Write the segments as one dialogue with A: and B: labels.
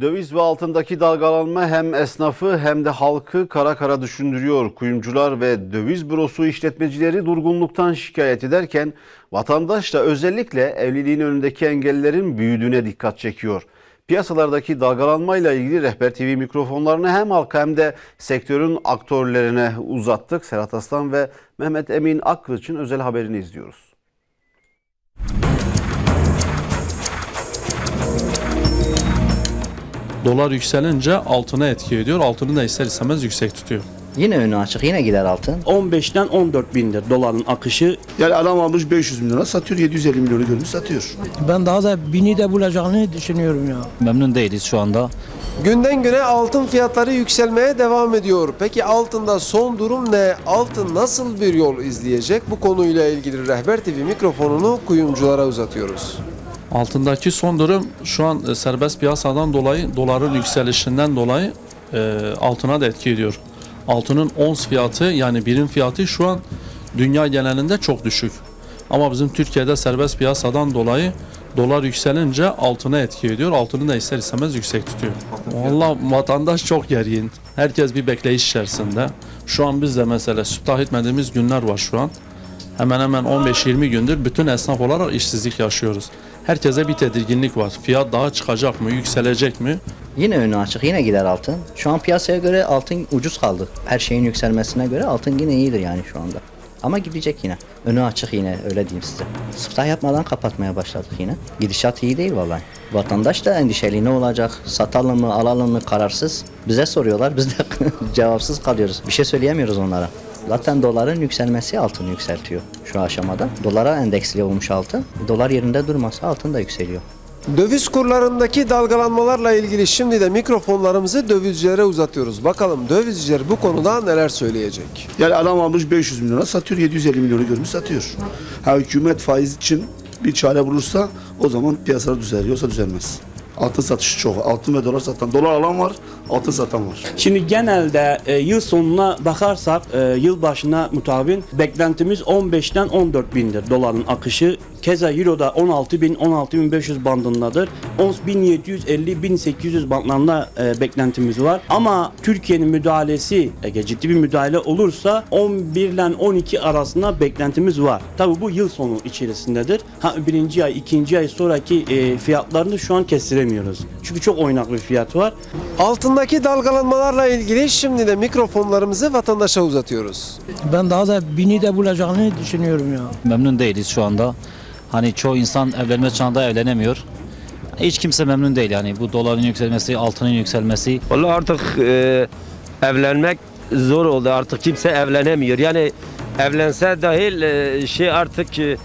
A: Döviz ve altındaki dalgalanma hem esnafı hem de halkı kara kara düşündürüyor. Kuyumcular ve döviz bürosu işletmecileri durgunluktan şikayet ederken vatandaş da özellikle evliliğin önündeki engellerin büyüdüğüne dikkat çekiyor. Piyasalardaki dalgalanmayla ilgili Rehber TV mikrofonlarını hem halka hem de sektörün aktörlerine uzattık. Serhat Aslan ve Mehmet Emin Akkılıç'ın özel haberini izliyoruz.
B: Dolar yükselince altına etki ediyor. Altını da ister istemez yüksek tutuyor.
C: Yine önü açık, yine gider altın.
D: 15'ten 14 bindir doların akışı.
E: Yani adam almış 500 milyona satıyor 750 milyonu görmüş satıyor.
F: Ben daha da bini de bulacağını düşünüyorum ya.
G: Memnun değiliz şu anda.
H: Günden güne altın fiyatları yükselmeye devam ediyor. Peki altında son durum ne? Altın nasıl bir yol izleyecek? Bu konuyla ilgili Rehber TV mikrofonunu kuyumculara uzatıyoruz.
B: Altındaki son durum şu an e, serbest piyasadan dolayı doların yükselişinden dolayı e, altına da etki ediyor. Altının ons fiyatı yani birim fiyatı şu an dünya genelinde çok düşük. Ama bizim Türkiye'de serbest piyasadan dolayı dolar yükselince altına etki ediyor. Altını da ister istemez yüksek tutuyor. Valla vatandaş çok gergin. Herkes bir bekleyiş içerisinde. Şu an biz de mesela süptah etmediğimiz günler var şu an. Hemen hemen 15-20 gündür bütün esnaf olarak işsizlik yaşıyoruz. Herkese bir tedirginlik var. Fiyat daha çıkacak mı, yükselecek mi?
C: Yine önü açık, yine gider altın. Şu an piyasaya göre altın ucuz kaldı. Her şeyin yükselmesine göre altın yine iyidir yani şu anda. Ama gidecek yine. Önü açık yine öyle diyeyim size. Sıftah yapmadan kapatmaya başladık yine. Gidişat iyi değil vallahi. Vatandaş da endişeli ne olacak? Satalım mı, alalım mı kararsız. Bize soruyorlar biz de cevapsız kalıyoruz. Bir şey söyleyemiyoruz onlara. Zaten doların yükselmesi altını yükseltiyor şu aşamada. Dolara endeksli olmuş altın. Dolar yerinde durmasa altın da yükseliyor.
H: Döviz kurlarındaki dalgalanmalarla ilgili şimdi de mikrofonlarımızı dövizcilere uzatıyoruz. Bakalım dövizciler bu konuda neler söyleyecek?
E: Yani adam almış 500 milyona satıyor 750 milyonu görmüş satıyor. Ha hükümet faiz için bir çare bulursa o zaman piyasalar düzelir yoksa düzelmez. Altın satışı çok. Altın ve dolar satan. Dolar alan var, altın satan var.
D: Şimdi genelde e, yıl sonuna bakarsak e, yıl başına mutabık beklentimiz 15'ten 14 bindir doların akışı. Keza Euro'da 16 bin 16 bin 500 bandındadır. Ons 1750 1800 bandlarında e, beklentimiz var. Ama Türkiye'nin müdahalesi eğer ciddi bir müdahale olursa 11 ile 12 arasında beklentimiz var. Tabi bu yıl sonu içerisindedir. Ha birinci ay, ikinci ay sonraki e, fiyatlarını şu an kestiremiyoruz. Çünkü çok oynak bir fiyat var.
H: Altındaki dalgalanmalarla ilgili şimdi de mikrofonlarımızı vatandaşa uzatıyoruz.
F: Ben daha da bini de bulacağını düşünüyorum ya.
G: Memnun değiliz şu anda. Hani çoğu insan evlenme çağında evlenemiyor. Hiç kimse memnun değil yani bu doların yükselmesi, altının yükselmesi.
I: Vallahi artık e, evlenmek zor oldu. Artık kimse evlenemiyor. Yani evlense dahil e, şey artık e,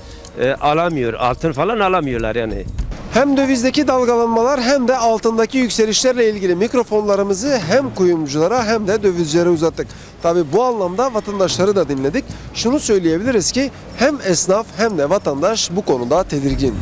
I: alamıyor. Altın falan alamıyorlar yani.
H: Hem dövizdeki dalgalanmalar hem de altındaki yükselişlerle ilgili mikrofonlarımızı hem kuyumculara hem de dövizcilere uzattık. Tabi bu anlamda vatandaşları da dinledik. Şunu söyleyebiliriz ki hem esnaf hem de vatandaş bu konuda tedirgin.